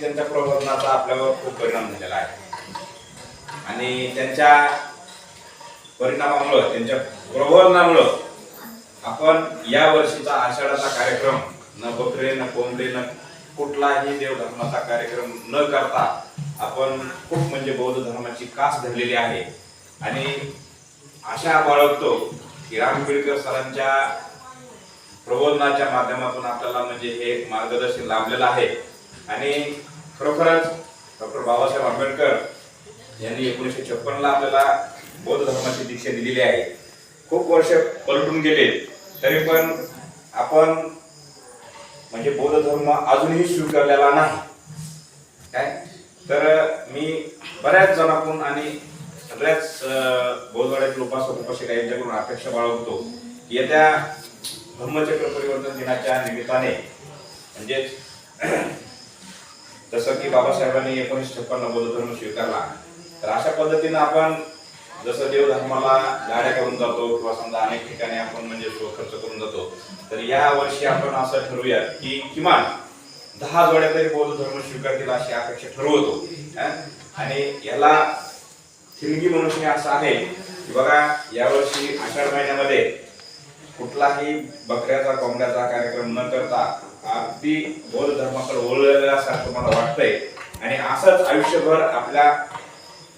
त्यांच्या प्रबोधनाचा आपल्यावर खूप परिणाम झालेला आहे. आणि त्यांच्या परिणामामुळं त्यांच्या प्रबोधनामुळं आपण या वर्षीचा आषाढाचा कार्यक्रम न बकरे न कोंबडे न कुठलाही देवधर्माचा कार्यक्रम न करता आपण खूप म्हणजे बौद्ध धर्माची कास धरलेली आहे. आणि आशा बाळगतो की राम बिडकर सरांच्या प्रबोधनाच्या माध्यमातून आपल्याला म्हणजे हे एक मार्गदर्शन लाभलेलं आहे. आणि खरोखरच डॉक्टर बाबासाहेब आंबेडकर यांनी एकोणीसशे छप्पनला आपल्याला बौद्ध धर्माची दीक्षा दिलेली आहे. खूप वर्ष पलटून गेले तरी पण आपण म्हणजे बौद्ध धर्म अजूनही स्वीकारलेला नाही. काय? तर मी बऱ्याच जणांकडून आणि सगळ्याच बौद्धवाड्यातील उपासक उपासिका यांच्याकडून अपेक्षा बाळगतो येत्या धर्मचक्र परिवर्तन दिनाच्या निमित्ताने म्हणजेच जसं की बाबासाहेबांनी एकोणीसशे छप्पन्न बौद्ध धर्म स्वीकारला तर अशा पद्धतीनं आपण जसं देव धर्माला गाड्या करून जातो किंवा समजा अनेक ठिकाणी आपण म्हणजे खर्च करून जातो तर या वर्षी आपण असं ठरवूया की किमान दहा जोड्या तरी बौद्ध धर्म स्वीकारतील अशी अपेक्षा ठरवतो. आणि याला ठिणगी म्हणून असं आहे की बघा यावर्षी आषाढ महिन्यामध्ये कुठलाही बकऱ्याचा कोंबड्याचा कार्यक्रम न करता अगदी बौद्ध धर्माकडे वळलेल्यासारखं मला वाटतंय. आणि असंच आयुष्यभर आपल्या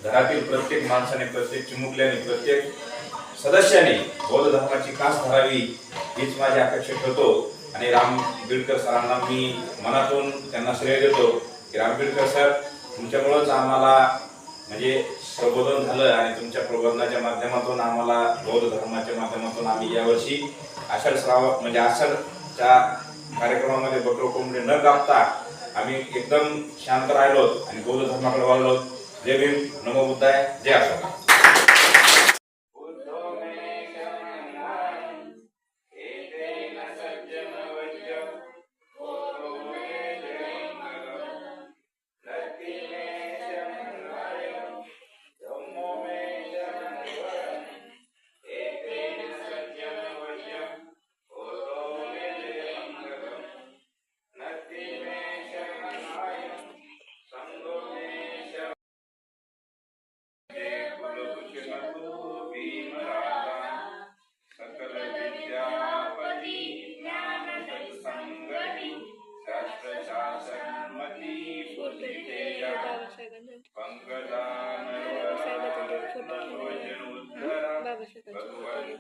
घरातील प्रत्येक माणसाने प्रत्येक चिमुकल्याने प्रत्येक सदस्याने बौद्ध धर्माची कास धरावी हीच माझी अपेक्षा ठेवतो आणि राम बिडकर सरांना मी मनातून त्यांना श्रेय देतो की राम बिडकर सर तुमच्यामुळंच आम्हाला म्हणजे प्रबोधन झालं आणि तुमच्या प्रबोधनाच्या माध्यमातून आम्हाला बौद्ध धर्माच्या माध्यमातून आम्ही यावर्षी आषाढ श्राव म्हणजे आषाढच्या कार्यक्रमामध्ये बकरो कोंबडे न कापता आम्ही एकदम शांत राहिलो आणि बौद्ध धर्माकडे वळलो जय भीम. नमो बुद्धाय. जय अशोक. 这个就是